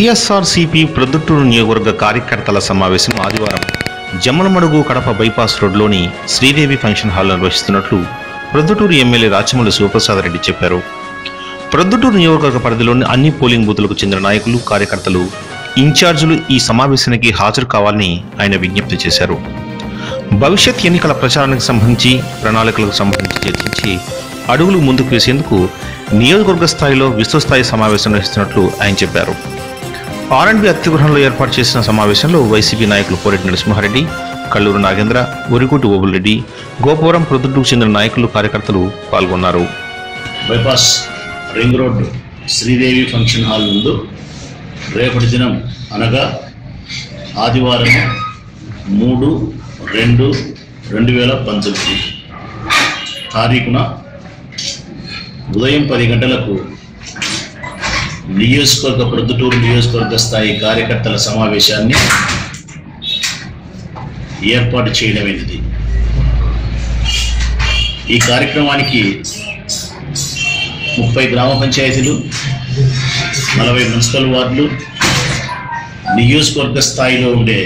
వైఎస్ఆర్సీపీ ప్రొద్దుటూరు నియోజకవర్గ కార్యకర్తల సమావేశం ఆదివారం జమ్మలమడుగు కడప బైపాస్ రోడ్లోని శ్రీదేవి ఫంక్షన్ హాల్లో నిర్వహిస్తున్నట్లు ప్రొద్దుటూరు ఎమ్మెల్యే రాచమల్లి శివప్రసాద్ రెడ్డి చెప్పారు. ప్రొద్దుటూరు నియోజకవర్గ పరిధిలోని అన్ని పోలింగ్ బూతులకు చెందిన నాయకులు కార్యకర్తలు ఇన్ఛార్జీలు ఈ సమావేశానికి హాజరు కావాలని ఆయన విజ్ఞప్తి చేశారు. భవిష్యత్ ఎన్నికల ప్రచారానికి సంబంధించి ప్రణాళికలకు సంబంధించి చర్చించి అడుగులు ముందుకు వేసేందుకు నియోజకవర్గ స్థాయిలో విశ్వస్థాయి సమావేశం నిర్వహిస్తున్నట్లు ఆయన చెప్పారు. ఆర్ఎండ్బి అతిథిగృహంలో ఏర్పాటు చేసిన సమావేశంలో వైసీపీ నాయకులు పోరెడ్డి నరసింహారెడ్డి కల్లూరు నాగేంద్ర ఒరికోటి ఓబులరెడ్డి గోపురం ప్రొద్దుకు చెందిన నాయకులు కార్యకర్తలు పాల్గొన్నారు. Bypass ring road Sridevi function hall ముందు రేపటి దినం అనగా ఆదివారం మూడు రెండు రెండు వేల పంతొమ్మిది తారీఖున ఉదయం పది గంటలకు నియోజకవర్గ ప్రొద్దుటూరు నియోజకవర్గ స్థాయి కార్యకర్తల సమావేశాన్ని ఏర్పాటు చేయడమైనది ఈ కార్యక్రమానికి ముప్పై గ్రామ పంచాయతీలు నలభై మున్సిపల్ వార్డులు నియోజకవర్గ స్థాయిలో ఉండే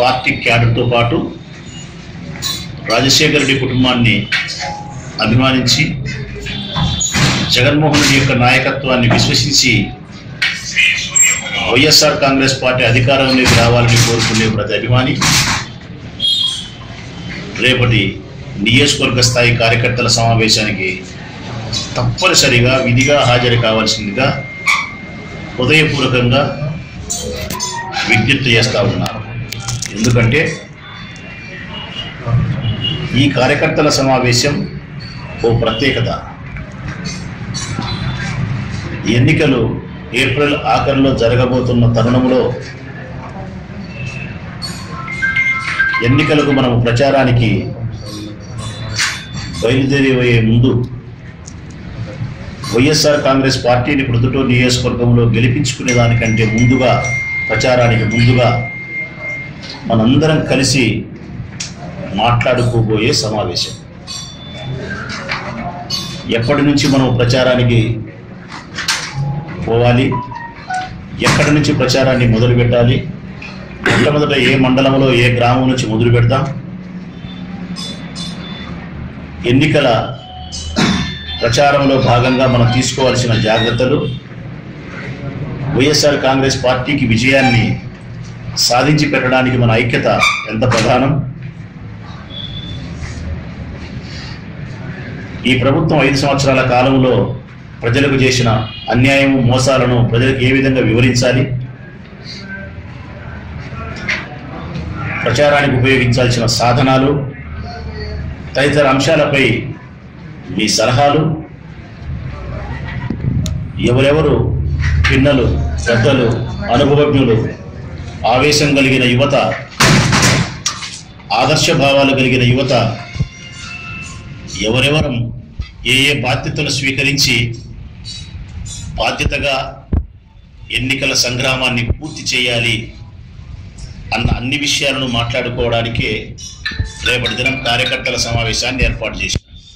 పార్టీ క్యాడర్తో పాటు రాజశేఖర రెడ్డి కుటుంబాన్ని అభిమానించి జగన్మోహన్ రెడ్డి యొక్క నాయకత్వాన్ని విశ్వసించి వైఎస్ఆర్ కాంగ్రెస్ పార్టీ అధికారంలోకి రావాలని కోరుకునే ప్రతి అభిమాని రేపటి నియోజకవర్గ స్థాయి కార్యకర్తల సమావేశానికి తప్పనిసరిగా విధిగా హాజరు కావాల్సిందిగా హృదయపూర్వకంగా విజ్ఞప్తి చేస్తూ ఉన్నారు ఎందుకంటే ఈ కార్యకర్తల సమావేశం ఓ ప్రత్యేకత. ఎన్నికలు ఏప్రిల్ ఆఖరిలో జరగబోతున్న తరుణంలో ఎన్నికలకు మనం ప్రచారానికి బయలుదేరిపోయే ముందు వైఎస్ఆర్ కాంగ్రెస్ పార్టీని ప్రొద్దుటూరు నియోజకవర్గంలో గెలిపించుకునే దానికంటే ముందుగా ప్రచారానికి ముందుగా మనందరం కలిసి మాట్లాడుకోబోయే సమావేశం. ఎప్పటి నుంచి మనం ప్రచారానికి పోవాలి. ఎక్కడి నుంచి ప్రచారాన్ని మొదలు పెట్టాలి? మొట్టమొదట ఏ మండలంలో ఏ గ్రామం నుంచి మొదలు పెడతాం? ఎన్నికల ప్రచారంలో భాగంగా మనం తీసుకోవాల్సిన జాగ్రత్తలు వైఎస్ఆర్ కాంగ్రెస్ పార్టీకి విజయాన్ని సాధించి పెట్టడానికి మన ఐక్యత ఎంత ప్రధానం? ఈ ప్రభుత్వం ఐదు సంవత్సరాల కాలంలో ప్రజలకు చేసిన అన్యాయం మోసాలను ప్రజలకు ఏ విధంగా వివరించాలి? ప్రచారానికి ఉపయోగించాల్సిన సాధనాలు తదితర అంశాలపై మీ సలహాలు ఎవరెవరు పిన్నలు పెద్దలు అనుభవజ్ఞులు ఆవేశం కలిగిన యువత ఆదర్శ భావాలు కలిగిన యువత ఎవరెవరం ఏ ఏ బాధ్యతలు స్వీకరించి బాధ్యతగా ఎన్నికల సంగ్రామాన్ని పూర్తి చేయాలి అన్న అన్ని విషయాలను మాట్లాడుకోవడానికే రేపటి దినం కార్యకర్తల సమావేశాన్ని ఏర్పాటు చేశారు.